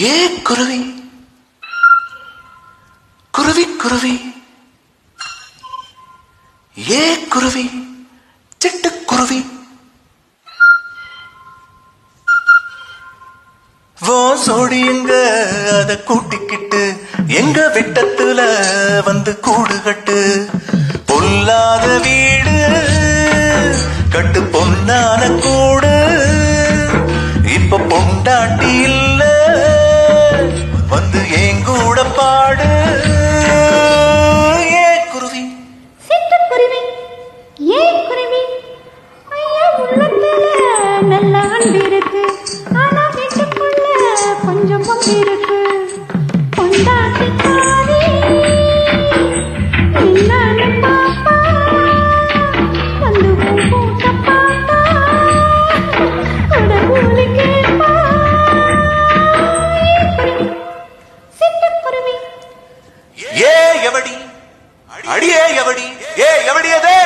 ஏ குருவி? குருவி குருவி. ஏ குருவி? சிட்டுக்குருவி வோ சோடி எங்க? அத கூட்டிக்கிட்டு எங்க விட்டத்துல வந்து கூடு கட்டு. பொல்லாத வீடு கட்டு பொன்னான கூடு. இப்ப பொண்டாட்டி இல்லை வந்து எங்கூட பாடு. ஏ குருவி. சிட்டுக்குருவி ஏ குருவி. ஐயா உள்ளத்துல நல்ல அன்பு இருக்கு ஆனா வீட்டுக்குள்ள கொஞ்சம் பொம்பு இருக்கு காரி என்னன்னு பாப்பா எவடி? அடியே எவடி? ஏ எவடியதே